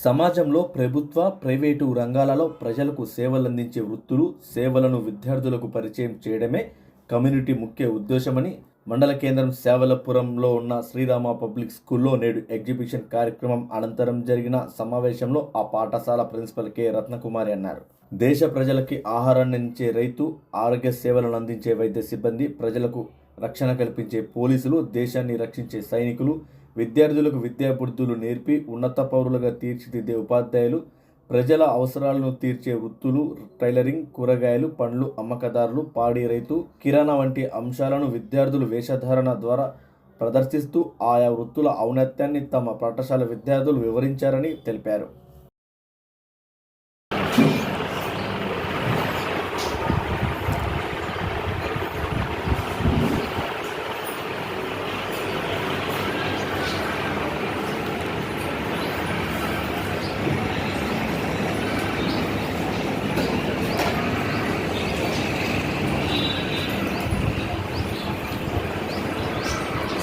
సమాజంలో ప్రభుత్వ ప్రైవేటు రంగాలలో ప్రజలకు సేవలందించే వృత్తులు సేవలను విద్యార్థులకు పరిచయం చేయడమే కమ్యూనిటీ ముఖ్య ఉద్దేశమని మండల కేంద్రం సేవలపురంలో ఉన్న శ్రీరామ పబ్లిక్ స్కూల్లో నేడు ఎగ్జిబిషన్ కార్యక్రమం అనంతరం జరిగిన సమావేశంలో ఆ పాఠశాల ప్రిన్సిపల్ కె. రత్నకుమారి అన్నారు. దేశ ప్రజలకి ఆహారాన్ని అందించే రైతు ఆరోగ్య సేవలను అందించే వైద్య సిబ్బంది ప్రజలకు రక్షణ కల్పించే పోలీసులు దేశాన్ని రక్షించే సైనికులు విద్యార్థులకు విద్యాబుద్ధులు నేర్పి ఉన్నత పౌరులుగా తీర్చిదిద్దే ఉపాధ్యాయులు ప్రజల అవసరాలను తీర్చే వృత్తులు టైలరింగ్ కూరగాయలు పండ్లు అమ్మకదారులు పాడి రైతు కిరాణా వంటి అంశాలను విద్యార్థులు వేషధారణ ద్వారా ప్రదర్శిస్తూ ఆయా వృత్తుల ఔన్నత్యాన్ని తమ పాఠశాల విద్యార్థులు వివరించారని తెలిపారు.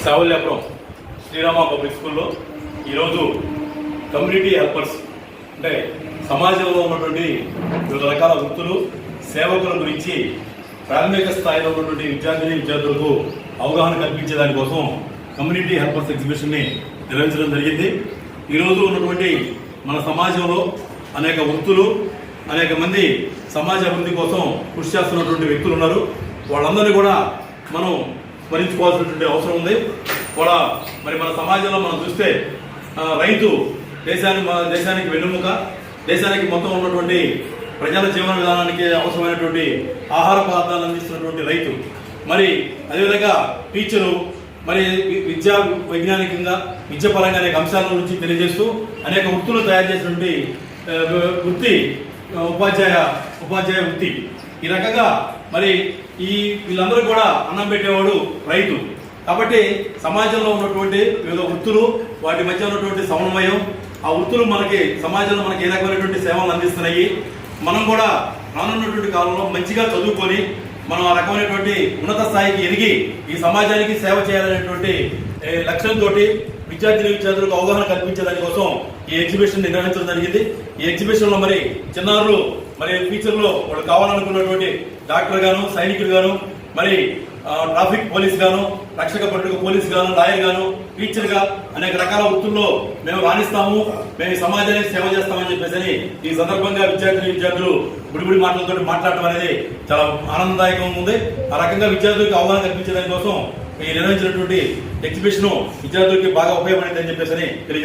సావల్యాపురం శ్రీరామ పబ్లిక్ స్కూల్లో ఈరోజు కమ్యూనిటీ హెల్పర్స్ అంటే సమాజంలో ఉన్నటువంటి వివిధ రకాల వృత్తులు సేవకుల గురించి ప్రాథమిక స్థాయిలో ఉన్నటువంటి విద్యార్థిని విద్యార్థులకు అవగాహన కల్పించే దానికోసం కమ్యూనిటీ హెల్పర్స్ ఎగ్జిబిషన్ని నిర్వహించడం జరిగింది. ఈరోజు ఉన్నటువంటి మన సమాజంలో అనేక వృత్తులు అనేక మంది సమాజ అభివృద్ధి కోసం కృషి చేస్తున్నటువంటి వ్యక్తులు ఉన్నారు. వాళ్ళందరినీ కూడా మనం స్మరించుకోవాల్సినటువంటి అవసరం ఉంది. కూడా మరి మన సమాజంలో మనం చూస్తే రైతు దేశానికి మన దేశానికి వెన్నుముక దేశానికి మొత్తం ఉన్నటువంటి ప్రజల జీవన విధానానికి అవసరమైనటువంటి ఆహార పదార్థాలు అందిస్తున్నటువంటి రైతు. మరి అదేవిధంగా టీచరు మరి విద్యా వైజ్ఞానికంగా విద్యపరంగా అనేక అంశాల గురించి తెలియజేస్తూ అనేక వృత్తులు తయారు చేసినటువంటి వృత్తి ఉపాధ్యాయ ఉపాధ్యాయ వృత్తి. ఈ రకంగా మరి ఈ వీళ్ళందరూ కూడా అన్నం పెట్టేవాడు రైతు. కాబట్టి సమాజంలో ఉన్నటువంటి వివిధ వృత్తులు వాటి మధ్య ఉన్నటువంటి సమన్వయం ఆ వృత్తులు మనకి సమాజంలో మనకి ఏ రకమైనటువంటి సేవలు అందిస్తున్నాయి. మనం కూడా రానున్నటువంటి కాలంలో మంచిగా చదువుకొని మనం ఆ రకమైనటువంటి ఉన్నత స్థాయికి ఎదిగి ఈ సమాజానికి సేవ చేయాలనేటువంటి లక్ష్యంతో విద్యార్థిని విద్యార్థులకు అవగాహన కల్పించే దానికోసం ఈ ఎగ్జిబిషన్ నిర్వహించడం జరిగింది. ఈ ఎగ్జిబిషన్లో మరి చిన్నారులు మరి ఫ్యూచర్లో వాళ్ళు కావాలనుకున్నటువంటి డాక్టర్ గాను సైనికులు గాను మరి ట్రాఫిక్ పోలీస్ గాను రక్షక భటుడు పోలీస్ గాను లాయర్ గాను టీచర్గా అనేక రకాల వృత్తుల్లో మేము రాణిస్తాము. మేము ఈ సమాజానికి సేవ చేస్తామని చెప్పేసి ఈ సందర్భంగా విద్యార్థులు విద్యార్థులు బుడిబుడి మాటలతో మాట్లాడటం అనేది చాలా ఆనందదాయకంగా ఉంది. ఆ రకంగా విద్యార్థులకు అవగాహన కల్పించడానికి కోసం ఈ నిర్వహించినటువంటి ఎగ్జిబిషన్ విద్యార్థులకి బాగా ఉపయోగపడిందని చెప్పేసి తెలియజేస్తాను